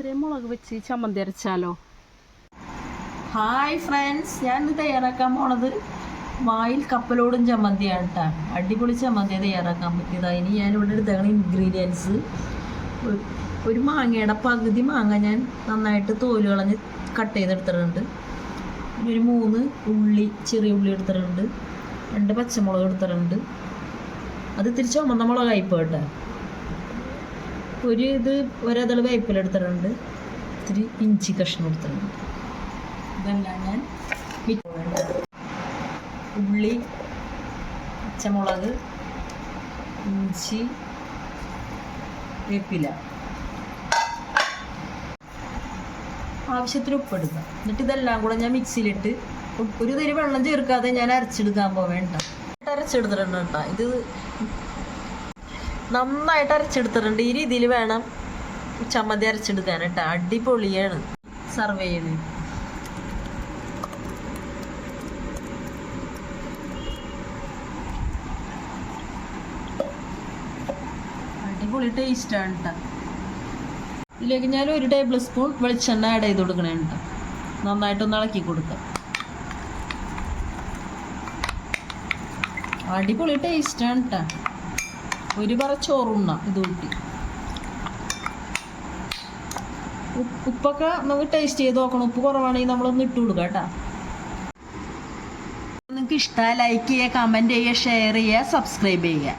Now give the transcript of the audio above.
ഇത്രയും മുളക് വെച്ച് ചമ്മന്തി അരച്ചാലോ? ഹായ് ഫ്രണ്ട്സ് ഞാൻ തയ്യാറാക്കാൻ പോണത് വായിൽ കപ്പലോടും ചമ്മന്തിയാണ് കേട്ടോ അടിപൊളി ചമ്മന്തി തയ്യാറാക്കാൻ ഇനി ഞാൻ ഇവിടെ എടുത്തേക്കണ ഇൻഗ്രീഡിയൻസ് ഒരു മാങ്ങയുടെ പകുതി മാങ്ങ ഞാൻ നന്നായിട്ട് തോൽ കളഞ്ഞ് കട്ട് ചെയ്തെടുത്തിട്ടുണ്ട്. പിന്നെ ഒരു മൂന്ന് ഉള്ളി ചെറിയ ഉള്ളി എടുത്തിട്ടുണ്ട്. രണ്ട് പച്ചമുളക് എടുത്തിട്ടുണ്ട്. അത് തിരിച്ച് ചുമന്ന മുളകായി പോട്ടെ ഒരു ഇത് ഒരതൾ വേപ്പിലെടുത്തിട്ടുണ്ട് ഇത്തിരി ഇഞ്ചി കഷ്ണം എടുത്തിട്ടുണ്ട്. ഇതെല്ലാം ഞാൻ ഉള്ളി പച്ചമുളക് ഇഞ്ചി വേപ്പില. ആവശ്യത്തിന് ഉപ്പെടുക്കുക എന്നിട്ട് ഇതെല്ലാം കൂടെ ഞാൻ മിക്സിയിലിട്ട് ഒരു തരി വെള്ളം ചേർക്കാതെ ഞാൻ അരച്ചെടുക്കാൻ പോവേണ്ട. അരച്ചെടുത്തിട്ടുണ്ട് കേട്ടോ. ഇത് നന്നായിട്ട് അരച്ചെടുത്തിട്ടുണ്ട്. ഈ രീതിയിൽ വേണം. ചമ്മന്തി അരച്ചെടുക്കാൻ കേട്ടോ. അടിപൊളിയാണ്. സർവ് ചെയ്ത് അടിപൊളി ടേസ്റ്റാണ് കേട്ടോ ഇതിലേക്ക് ഞാൻ ഒരു ടേബിൾ സ്പൂൺ വെളിച്ചെണ്ണ ആഡ് ചെയ്ത് കൊടുക്കണേ കേട്ടോ നന്നായിട്ടൊന്ന് ഇളക്കി കൊടുക്കാം. അടിപൊളി ടേസ്റ്റാണ് കേട്ടോ ഒരു പറ ചോറുണ്ണ ഇത് കൂട്ടി. ഉപ്പൊക്കെ നമുക്ക് ടേസ്റ്റ് ചെയ്ത് നോക്കണം. ഉപ്പ് കുറവാണെങ്കിൽ നമ്മളൊന്ന് ഇട്ട് കൊടുക്കാം കേട്ടോ. നിങ്ങൾക്ക് ഇഷ്ടമായി ലൈക്ക് ചെയ്യുക കമന്റ് ചെയ്യുക ഷെയർ ചെയ്യുക സബ്സ്ക്രൈബ് ചെയ്യുക.